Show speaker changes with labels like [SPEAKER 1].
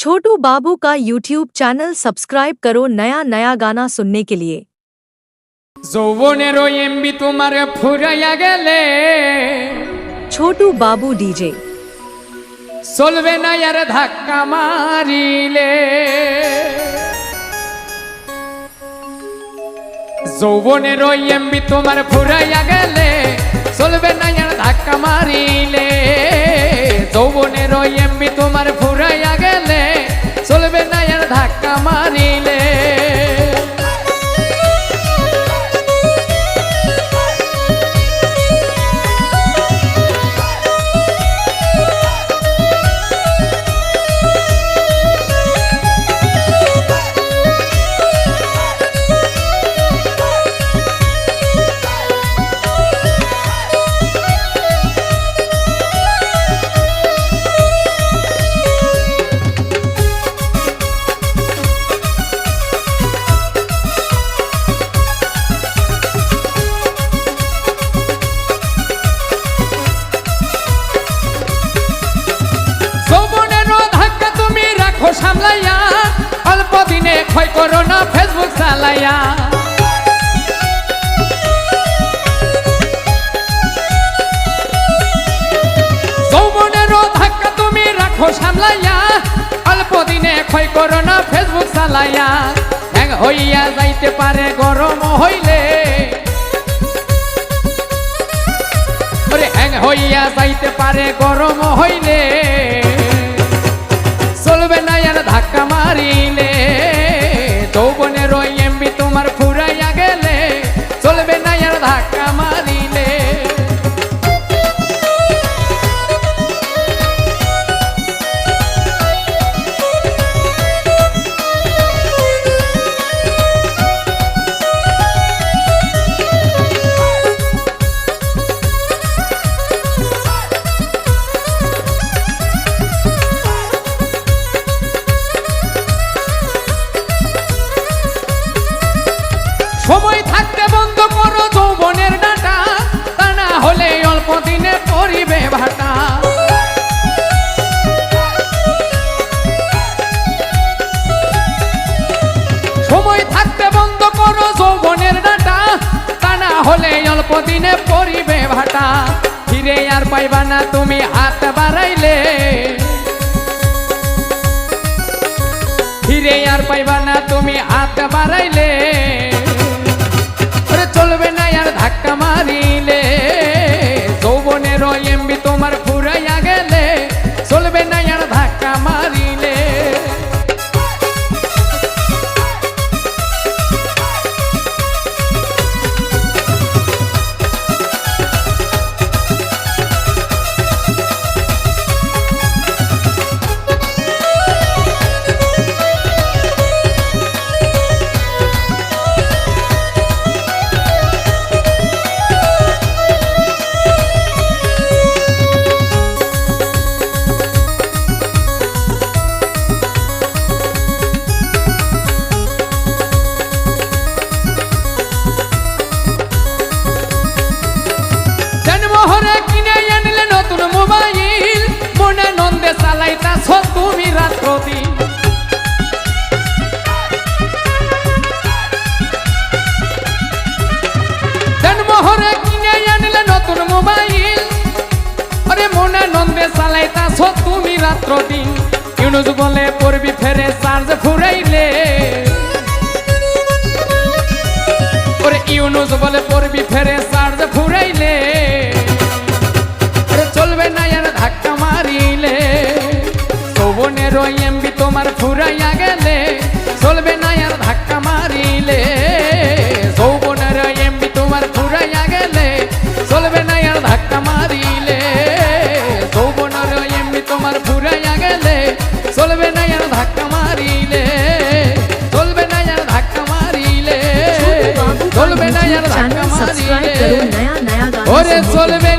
[SPEAKER 1] छोटू बाबू का YouTube channel subscribe करो नया नया गाना सुनने के लिए
[SPEAKER 2] যৌবনের ওই এমবি তোমার ফুরাইয়া গেলে
[SPEAKER 1] छोटू बाबू डीजे
[SPEAKER 2] চলবে না আর ধাক্কা মারিলে যৌবনের ওই এমবি তোমার ফুরাইয়া গেলে চলবে না আর ধাক্কা মারিলে যৌবনের ওই এমবি তোমার ফুরাইয়া দিনে ক্ষয় করো না ফেসবুক চালাইয়া। যৌবনেরও ধাক্কা তুমি রাখো, সামলাইয়া। অল্প দিনে ক্ষয় ফেসবুক চালাইয়া। হ্যাং হইয়া যাইতে পারে, গরম হইলে। হ্যাং হইয়া যাইতে পারে, গরম হইলে। চলবে না আর ধাক্কা মারিলে। সময় থাকতে বন্ধ করো যৌবনের ডাটা। তা না হলে অল্প দিনে পরিবে ভাটা। সময় থাকতে বন্ধ করো যৌবনের ডাটা। তা না হলে অল্প দিনে পরিবে ভাটা। ফিরে আর পাইবা না তুমি হাত বাড়াইলে। ফিরে আর পাইবা না তুমি হাত বাড়াইলে। চলবে না আর ধাক্কা মারিলে যৌবনের এমবি তোমার চালাইতাছ তুমি রাত্র দিন ইউনুস বলে, পড়বি ফেরে, চার্জ ফুরাইলে। ওরে ইউনুস বলে, পড়বি ফেরে, চার্জ ফুরাইলে। চলবে না আর ধাক্কা মারিলে। যৌবনের এমবি তোমার ফুরাইয়া গেলে, চলবে না আর ধাক্কা মারিলে। চলবে